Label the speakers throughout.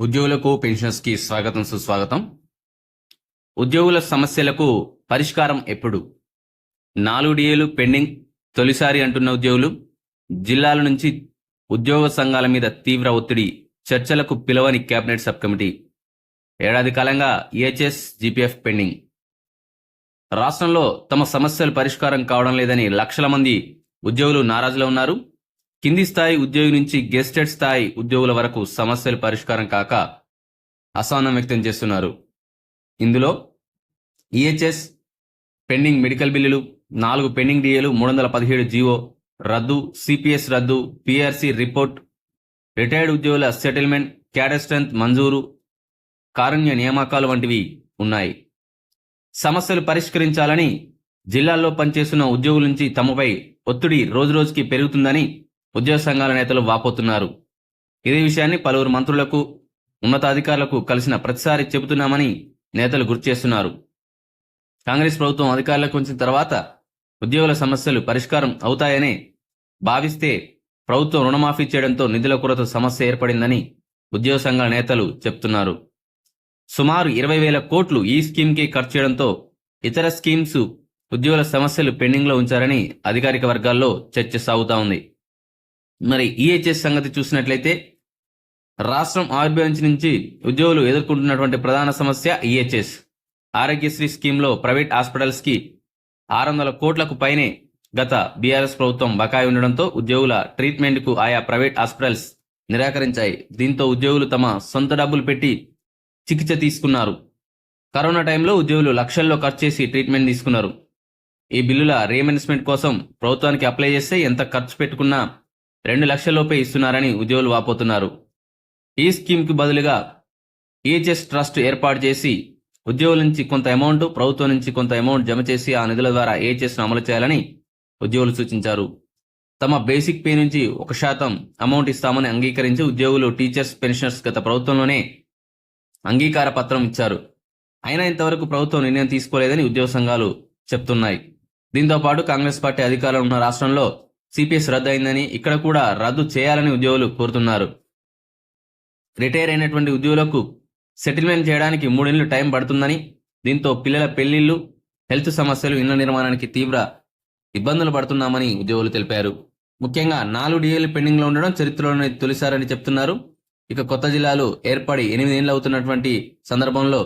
Speaker 1: ఉద్యోగులకు పెన్షన్స్కి స్వాగతం సుస్వాగతం. ఉద్యోగుల సమస్యలకు పరిష్కారం ఎప్పుడు? నాలుగు డిఏలు పెండింగ్ తొలిసారి అంటున్న ఉద్యోగులు జిల్లాల నుంచి ఉద్యోగ సంఘాల మీద తీవ్ర ఒత్తిడి చర్చలకు పిలవని కేబినెట్ సబ్ కమిటీ. ఏడాది కాలంగా ఈహెచ్ఎస్ జీపీఎఫ్ పెండింగ్. రాష్ట్రంలో తమ సమస్యలు పరిష్కారం కావడం లేదని లక్షల మంది ఉద్యోగులు నారాజులో ఉన్నారు. కింది స్థాయి ఉద్యోగి నుంచి గెస్టెడ్ స్థాయి ఉద్యోగుల వరకు సమస్యలు పరిష్కారం కాక అసహనం వ్యక్తం చేస్తున్నారు. ఇందులో ఈహెచ్ఎస్ పెండింగ్ మెడికల్ బిల్లులు నాలుగు పెండింగ్ డిఏలు మూడు వందల పదిహేడు జీవో రద్దు సిపిఎస్ రద్దు పిఆర్సి రిపోర్ట్ రిటైర్డ్ ఉద్యోగుల సెటిల్మెంట్ క్యాడర్ స్ట్రెంత్ మంజూరు కారుణ్య నియామకాలు వంటివి ఉన్నాయి. సమస్యలు పరిష్కరించాలని జిల్లాల్లో పనిచేస్తున్న ఉద్యోగుల నుంచి తమపై ఒత్తిడి రోజురోజుకి పెరుగుతుందని ఉద్యోగ సంఘాల నేతలు వాపోతున్నారు. ఇదే విషయాన్ని పలువురు మంత్రులకు ఉన్నతాధికారులకు కలిసిన ప్రతిసారి చెబుతున్నామని నేతలు గుర్తుచేస్తున్నారు కాంగ్రెస్ ప్రభుత్వం అధికారులకు వచ్చిన తర్వాత ఉద్యోగుల సమస్యలు పరిష్కారం అవుతాయనే భావిస్తే ప్రభుత్వం రుణమాఫీ చేయడంతో నిధుల కొరత సమస్య ఏర్పడిందని ఉద్యోగ సంఘాల నేతలు చెప్తున్నారు. సుమారు ఇరవై వేల కోట్లు ఈ స్కీమ్కి ఖర్చు చేయడంతో ఇతర స్కీమ్స్ ఉద్యోగుల సమస్యలు పెండింగ్లో ఉంచారని అధికారిక వర్గాల్లో చర్చ సాగుతా ఉంది. మరి ఈహెచ్ఎస్ సంగతి చూసినట్లయితే రాష్ట్రం ఆర్బీఐ నుంచి ఉద్యోగులు ఎదుర్కొంటున్నటువంటి ప్రధాన సమస్య ఈహెచ్ఎస్ ఆరోగ్యశ్రీ స్కీమ్లో ప్రైవేట్ హాస్పిటల్స్కి ఆరు వందల కోట్లకు పైనే గత బీఆర్ఎస్ ప్రభుత్వం బకాయి ఉండడంతో ఉద్యోగుల ట్రీట్మెంట్కు ఆయా ప్రైవేట్ హాస్పిటల్స్ నిరాకరించాయి. దీంతో ఉద్యోగులు తమ సొంత డబ్బులు పెట్టి చికిత్స తీసుకున్నారు. కరోనా టైంలో ఉద్యోగులు లక్షల్లో ఖర్చు చేసి ట్రీట్మెంట్ తీసుకున్నారు. ఈ బిల్లుల రీఎంబర్స్మెంట్ కోసం ప్రభుత్వానికి అప్లై చేస్తే ఎంత ఖర్చు పెట్టుకున్నా రెండు లక్షల్లోపే ఇస్తున్నారని ఉద్యోగులు వాపోతున్నారు. ఈ స్కీమ్కి బదులుగా ఈచెస్ ట్రస్ట్ ఏర్పాటు చేసి ఉద్యోగుల నుంచి కొంత అమౌంట్ ప్రభుత్వం నుంచి కొంత అమౌంట్ జమ చేసి ఆ నిధుల ద్వారా ఏహెచ్ఎస్ను అమలు చేయాలని ఉద్యోగులు సూచించారు. తమ బేసిక్ పే నుంచి ఒక శాతం అమౌంట్ ఇస్తామని అంగీకరించి ఉద్యోగులు టీచర్స్ పెన్షనర్స్ గత ప్రభుత్వంలోనే అంగీకార పత్రం ఇచ్చారు. అయినా ఇంతవరకు ప్రభుత్వం నిర్ణయం తీసుకోలేదని ఉద్యోగ సంఘాలు చెప్తున్నాయి. దీంతో పాటు కాంగ్రెస్ పార్టీ అధికారంలో ఉన్న రాష్ట్రంలో సిపిఎస్ రద్దు అయిందని ఇక్కడ కూడా రద్దు చేయాలని ఉద్యోగులు కోరుతున్నారు. రిటైర్ అయినటువంటి ఉద్యోగులకు సెటిల్మెంట్ చేయడానికి మూడేళ్ళు టైం పడుతుందని దీంతో పిల్లల పెళ్ళిళ్ళు హెల్త్ సమస్యలు ఇళ్ళ నిర్మాణానికి తీవ్ర ఇబ్బందులు పడుతున్నామని ఉద్యోగులు తెలిపారు. ముఖ్యంగా నాలుగు డిఏలు పెండింగ్లో ఉండడం చరిత్రలోనే తొలిసారని చెప్తున్నారు. ఇక కొత్త జిల్లాలు ఏర్పడి ఎనిమిదేళ్ళు అవుతున్నటువంటి సందర్భంలో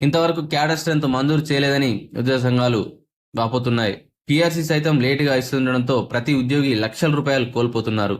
Speaker 1: ఇంతవరకు క్యాడర్ స్ట్రెంత్ మంజూరు చేయలేదని ఉద్యోగ సంఘాలు వాపోతున్నాయి. పీఆర్సీ సైతం లేటుగా ఇస్తుండడంతో ప్రతి ఉద్యోగి లక్షల రూపాయలు కోల్పోతున్నారు.